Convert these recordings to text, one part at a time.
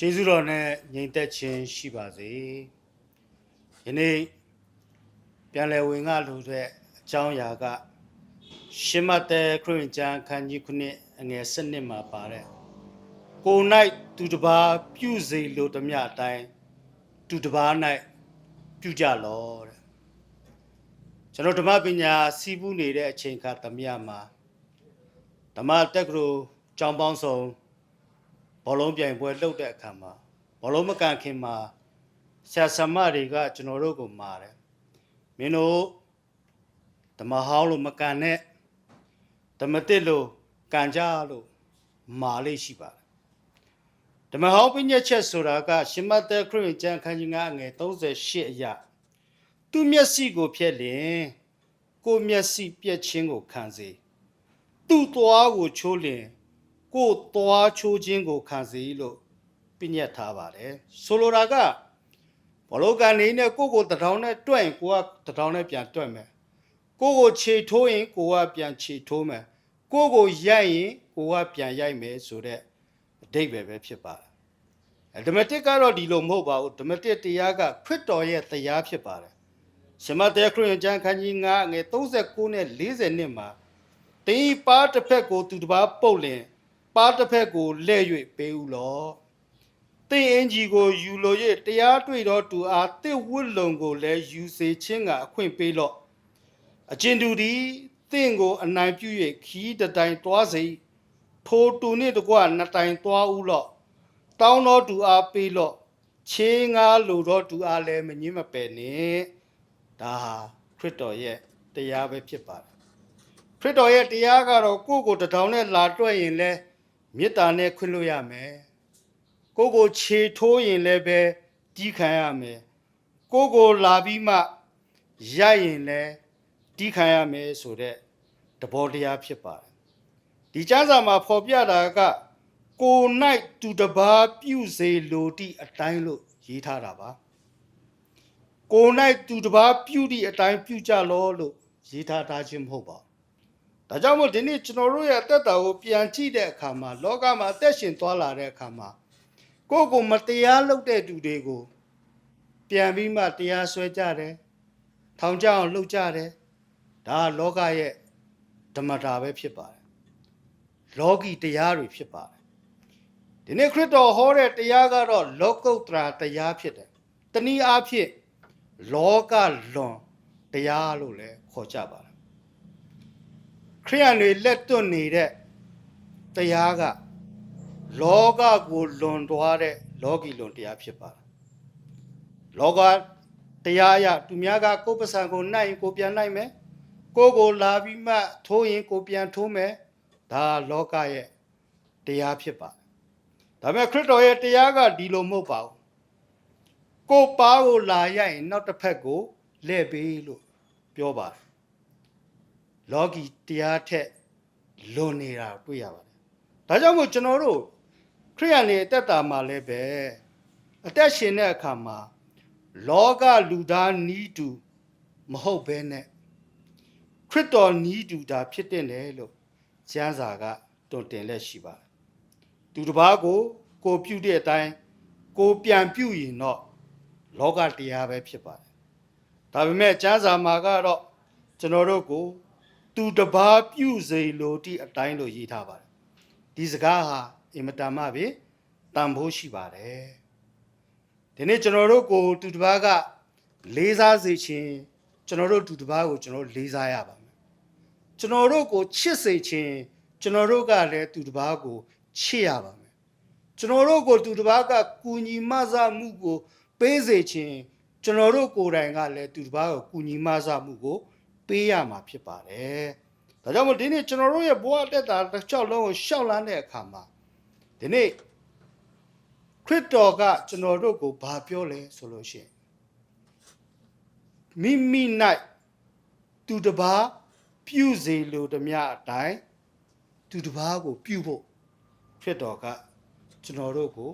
ကျေးဇူးတော်နဲ့ညီသက်ခြင်းရှိပါစေယနေ့ပြန်လည်ဝင်ငါလူတဲ့အကြောင်းအရာကရှမတ်တဲ့ခရစ်ယာန်ခန်းကြီးခုနှစ်အငယ်၁၂မှာပါတဲ့ကို၌သူတစ်ပါးပြုစေလိုသမျှအတိုင်းသူတစ်ပါး၌ပြုကြလောတဲ့ကျွန်တော်ဓမ္မပညာစီးပူးနေတဲ့အချိန်ခါသမျှမှာဓမ္မတက္ကသိုလ်ကျောင်းပေါင်းဆောင် ဘောလုံးပြိုင်ပွဲလှုပ်တဲ့အခါမှာဘောလုံးမကန်ခင်မှာဆရာဆရာမတွေကကျွန်တော်တို့ကိုမာတယ်မင်းတို့ဓမ္မဟောင်းလို့မကန်နဲ့ဓမ္မတစ်လို့ကန်ကြလို့မာလေးရှိပါတယ်ဓမ္မဟောင်းပြည့်ညက်ချက်ဆိုတာကရှမတ်သက်ခရစ်ယာန်ကျမ်းခန်းကြီး9အငယ်38အရာသူမျက်စိကိုဖျက်လင်ကိုယ်မျက်စိပြက်ခြင်းကိုခံစေသူ့သွားကိုချိုးလင် ကိုယ်သွားချိုးခြင်းကိုခံစီလို့ပြညတ်ထားပါတယ်ဆိုလိုတာကဘလောကနေနဲ့ကိုယ့်ကိုတထောင်နဲ့တွန့်ရင်ကိုကတထောင်နဲ့ပြန်တွန့်မယ်ကိုယ့်ကိုခြေထိုးရင်ကိုကပြန်ခြေထိုးမယ်ကိုယ့်ကိုရိုက်ရင်ကိုကပြန်ရိုက်မယ်ဆိုတဲ့အဓိပ္ပာယ်ပဲဖြစ်ပါတယ်အဲဓမ္မတစ်ကတော့ဒီလိုမဟုတ်ပါဘူးဓမ္မတစ်တရားကခရစ်တော်ရဲ့တရားဖြစ်ပါတယ်ရှမတဲခရစ်ယာန်ကျမ်းခန်းကြီး9ငယ်39နဲ့40နှစ်မှာတင်းဤပါတစ်ဖက်ကိုသူတစ်ပါးပုတ်လင် ပါတစ်ဖက်ကိုလဲ့၍ပေးဦးလော့တင်းအင်ကြီးကိုယူလို၍တရားတွေ့တော်သူအားတစ်ဝတ်လုံကိုလည်းယူစေခြင်းကအခွင့်ပေးလော့အကျဉ်သူသည်တင့်ကိုအနိုင်ပြု၍ခီးတတိုင်တွားစေထိုတူနှင့်တကွနှစ်တိုင်တွားဦးလော့တောင်းတော်သူအားပေးလော့ချေးငါလိုတော်သူအားလည်းမငင်းမပယ်နဲ့ဒါဟာခရစ်တော်ရဲ့တရားပဲဖြစ်ပါတယ်ခရစ်တော်ရဲ့တရားကတော့ကိုယ့်ကိုတစ်ထောင်နဲ့လာတွက်ရင်လဲ မေတ္တာနဲ့ခွင့်လို့ရမယ်ကိုယ့်ကိုခြေထိုးရင်လည်းပဲတီးခံရမယ်ကိုယ့်ကိုလာပြီးမှရိုက်ရင်လည်းတီးခံရမယ်ဆိုတဲ့တဘောတရားဖြစ်ပါတယ်ဒီကျမ်းစာမှာဖော်ပြတာကကိုယ်၌သူတစ်ပါးပြုစေလိုသည့်အတိုင်းလို့ရေးထားတာပါကိုယ်၌သူတစ်ပါးပြုသည့်အတိုင်းပြုကြလောလို့ရေးထားထားခြင်းမဟုတ်ပါဘူး ဒါကြောင့်မို့ဒီနေ့ကျွန်တော်တို့ရဲ့အသက်တာကိုပြန်ကြည့်တဲ့အခါမှာလောကမှာအသက်ရှင်သွားလာတဲ့အခါမှာကိုယ့်ကိုမတရားလုပ်တဲ့သူတွေကိုပြန်ပြီးမှတရားစွဲကြတယ်။ထောင်ကြအောင်လုပ်ကြတယ်။ဒါကလောကရဲ့ဓမ္မတာပဲဖြစ်ပါတယ်။လောကီတရားတွေဖြစ်ပါတယ်။ဒီနေ့ခရစ်တော်ဟောတဲ့တရားကတော့လောကုတ္တရာတရားဖြစ်တယ်။တနည်းအားဖြင့်လောကလွန်တရားလို့လည်းခေါ်ကြပါတယ် ခရိယန်တွေလက်တွန့်နေတဲ့တရားကလောကကိုလွန်သွားတဲ့လောကီလွန်တရားဖြစ်ပါတယ်။လောကတရားအရသူများကကိုယ်ပစံကိုနိုင်ရင်ကိုပြန်နိုင်မယ်။ကိုယ်ကိုလာပြီးမှထိုးရင်ကိုပြန်ထိုးမယ်။ဒါလောကရဲ့တရားဖြစ်ပါတယ်။ဒါပေမဲ့ခရစ်တော်ရဲ့တရားကဒီလိုမဟုတ်ပါဘူး။ကိုယ်ပါကိုလာရရင်နောက်တစ်ဖက်ကိုလှည့်ပေးလို့ပြောပါတယ်။ လောကီတရားထက်လွန်နေတာတွေ့ရပါတယ်။ဒါကြောင့်မို့ကျွန်တော်တို့ခရိယန်တွေအသက်တာမှာလည်းပဲအသက်ရှင်တဲ့အခါမှာလောကလူသားနီးတူမဟုတ်ဘဲနဲ့ခရစ်တော်နီးတူတာဖြစ်တဲ့လေလို့ကျမ်းစာကတွင်တင်လက်ရှိပါတယ်။သူတစ်ပါးကို ကိုပြုတဲ့အတိုင်းကိုပြန်ပြုရင်တော့လောကတရားပဲဖြစ်ပါတယ်။ဒါပေမဲ့ကျမ်းစာမှာကတော့ကျွန်တော်တို့ကို သူတပါးပြုစေလိုတိအတိုင်းလို့ရေးထားပါတယ်ဒီစကားဟာအင်မတန်မှပဲတန်ဖိုးရှိပါတယ်ဒီနေ့ကျွန်တော်တို့ကိုသူတပါးကလေးစားစေခြင်းကျွန်တော်တို့သူတပါးကိုကျွန်တော်တို့လေးစားရပါမယ်ကျွန်တော်တို့ကိုချစ်စေခြင်းကျွန်တော်တို့ကလည်းသူတပါးကိုချစ်ရပါမယ်ကျွန်တော်တို့ကိုသူတပါးကကူညီမဆမှုကို ပေးစေခြင်းကျွန်တော်တို့ကိုယ်တိုင်ကလည်းသူတပါးကိုကူညီမဆမှုကို ပေးရမှာဖြစ်ပါတယ်။ဒါကြောင့်မို့ဒီနေ့ကျွန်တော်တို့ရဲ့ဘဝတက်တာတစ်ချောင်းလုံးကိုရှောက်လန်းတဲ့အခါမှာဒီနေ့ခရစ်တော်ကကျွန်တော်တို့ကိုဘာပြောလဲဆိုလို့ရှိရင်မိမိ၌သူတစ်ပါးပြုစေလိုသမျှအတိုင်းသူတစ်ပါးကိုပြုဖို့ခရစ်တော်ကကျွန်တော်တို့ကို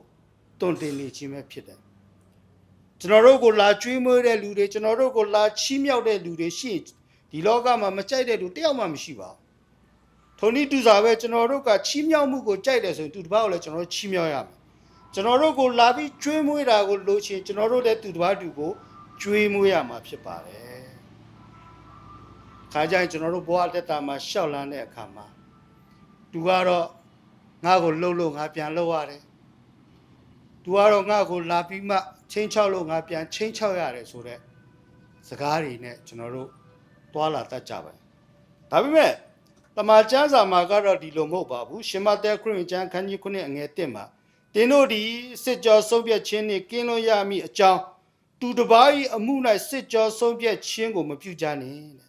တွန်တင်နေခြင်းပဲဖြစ်တယ်။ကျွန်တော်တို့ကိုလာကျွေးမွေးတဲ့လူတွေကျွန်တော်တို့ကိုလာချီးမြှောက်တဲ့လူတွေရှိရင် ဒီလောကမှာမကြိုက်တဲ့လူတယောက်မှမရှိပါဘူး။ထိုနည်းတူစွာပဲကျွန်တော်တို့ကချီးမြှောက်မှုကိုကြိုက်တယ်ဆိုရင်သူတစ်ပါးကိုလည်းကျွန်တော်တို့ချီးမြှောက်ရမယ်ကျွန်တော်တို့ကိုလာပြီးကျွေးမွေးတာကိုလိုချင်ကျွန်တော်တို့လည်းသူတစ်ပါးတူကိုကျွေးမွေးရမှာဖြစ်ပါတယ်ခါကြရင်ကျွန်တော်တို့ဘဝတက်တာမှာရှောက်လန်းတဲ့အခါမှာသူကတော့ငါ့ကိုလှုပ်လို့ငါပြန်လှုပ်ရတယ်သူကတော့ငါ့ကိုလာပြီးမှချင်းချောက်လို့ငါပြန်ချင်းချောက်ရတယ်ဆိုတော့စကားတွေနဲ့ကျွန်တော်တို့ သွာလာတတ်ကြပါဒါပေမဲ့တမန်ကျမ်းစာမှာကတော့ဒီလိုမဟုတ်ပါဘူးရှင်မသက်ခရစ်ဝင်ကျမ်းခန်းကြီး9အငယ်1မှာတင်းတို့ဒီစစ်ကြောဆုံးဖြတ်ခြင်းနှင့်ကင်းလွတ်ရမည်အကြောင်းသူတစ်ပါး၏အမှု၌စစ်ကြောဆုံးဖြတ်ခြင်းကိုမပြုကြနှင့်တဲ့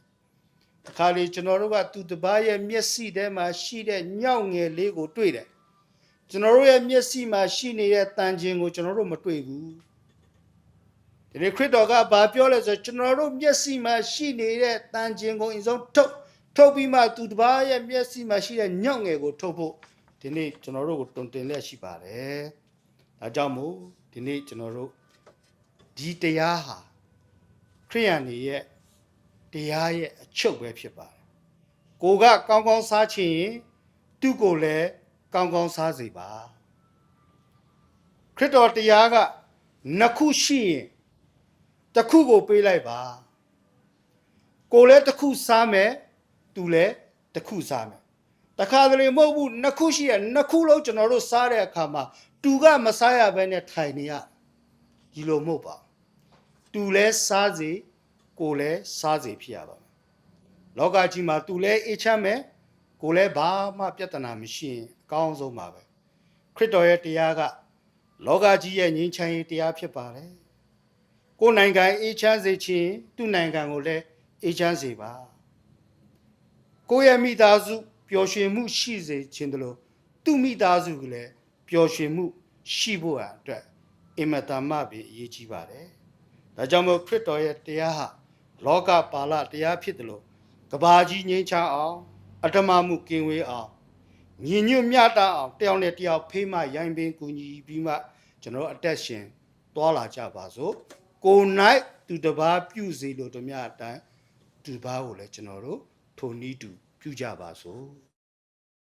အခါလေးကျွန်တော်တို့ကသူတစ်ပါးရဲ့မျက်စိထဲမှာရှိတဲ့ညောက်ငယ်လေးကိုတွေ့တယ်ကျွန်တော်တို့ရဲ့မျက်စိမှာရှိနေတဲ့တန်ခြင်းကိုကျွန်တော်တို့မတွေ့ဘူး ဒီနေ့ခရစ်တော်ကဘာပြောလဲဆိုတော့ကျွန်တော်တို့မျက်စိမှာရှိနေတဲ့တန်ခြင်းကိုအရင်ဆုံးထုတ်ထုတ်ပြီးမှသူတစ်ပါးရဲ့မျက်စိမှာရှိတဲ့ညောက်ငယ်ကိုထုတ်ဖို့ဒီနေ့ကျွန်တော်တို့ကိုတုံတင်လက်ရှိပါတယ်ဒါကြောင့်မို့ဒီနေ့ကျွန်တော်တို့ဒီတရားဟာခရိယန်တွေရဲ့တရားရဲ့အချုပ်ပဲဖြစ်ပါတယ်ကိုကကောင်းကောင်းစားချင်ရင်သူ့ကိုလည်းကောင်းကောင်းစားစေပါခရစ်တော်တရားကနှစ်ခုရှိရင် တစ်ခုကိုပေးလိုက်ပါကိုလည်းတစ်ခုစားမယ်သူလည်းတစ်ခုစားမယ်တခါတလေမဟုတ်ဘူးနှစ်ခုရှိရနှစ်ခုလုံးကျွန်တော်တို့စားတဲ့အခါမှာတူကမစားရဘဲနဲ့ထိုင်နေရဒီလိုမဟုတ်ပါဘူးတူလဲစားစေကိုလည်းစားစေဖြစ်ရပါမယ်လောကကြီးမှာတူလဲအေးချမ်းမယ်ကိုလည်းဘာမှပြဿနာမရှိရင်အကောင်းဆုံးပါပဲခရစ်တော်ရဲ့တရားကလောကကြီးရဲ့ငြိမ်းချမ်းရေးတရားဖြစ်ပါတယ် ကိုယ်နိုင်ငံအေးချမ်းစေခြင်းသူ့နိုင်ငံကိုလည်းအေးချမ်းစေပါကိုယ့်ရဲ့မိသားစုပျော်ရွှင်မှုရှိစေခြင်းတလို့သူ့မိသားစုကလည်းပျော်ရွှင်မှုရှိဖို့အတွက်အင်မတန်မှပဲအရေးကြီးပါတယ်။ဒါကြောင့်မို့ခရစ်တော်ရဲ့တရားဟာလောကပါဠတရားဖြစ်တယ်လို့ကဘာကြီးငြိမ်းချမ်းအောင်အတ္တမမှုကင်းဝေးအောင်ညီညွတ်မြတ်တာအောင်တယောက်နဲ့တယောက်ဖေးမှရိုင်းပင်ကူညီပြီးမှကျွန်တော်အသက်ရှင်သွားလာကြပါစို့ ကိုယ်၌သူတစ်ပါးပြုစေလို့တို့များအတိုင်းသူတစ်ပါးကိုလည်းကျွန်တော်တို့ထိုနည်းတူပြုကြပါစို့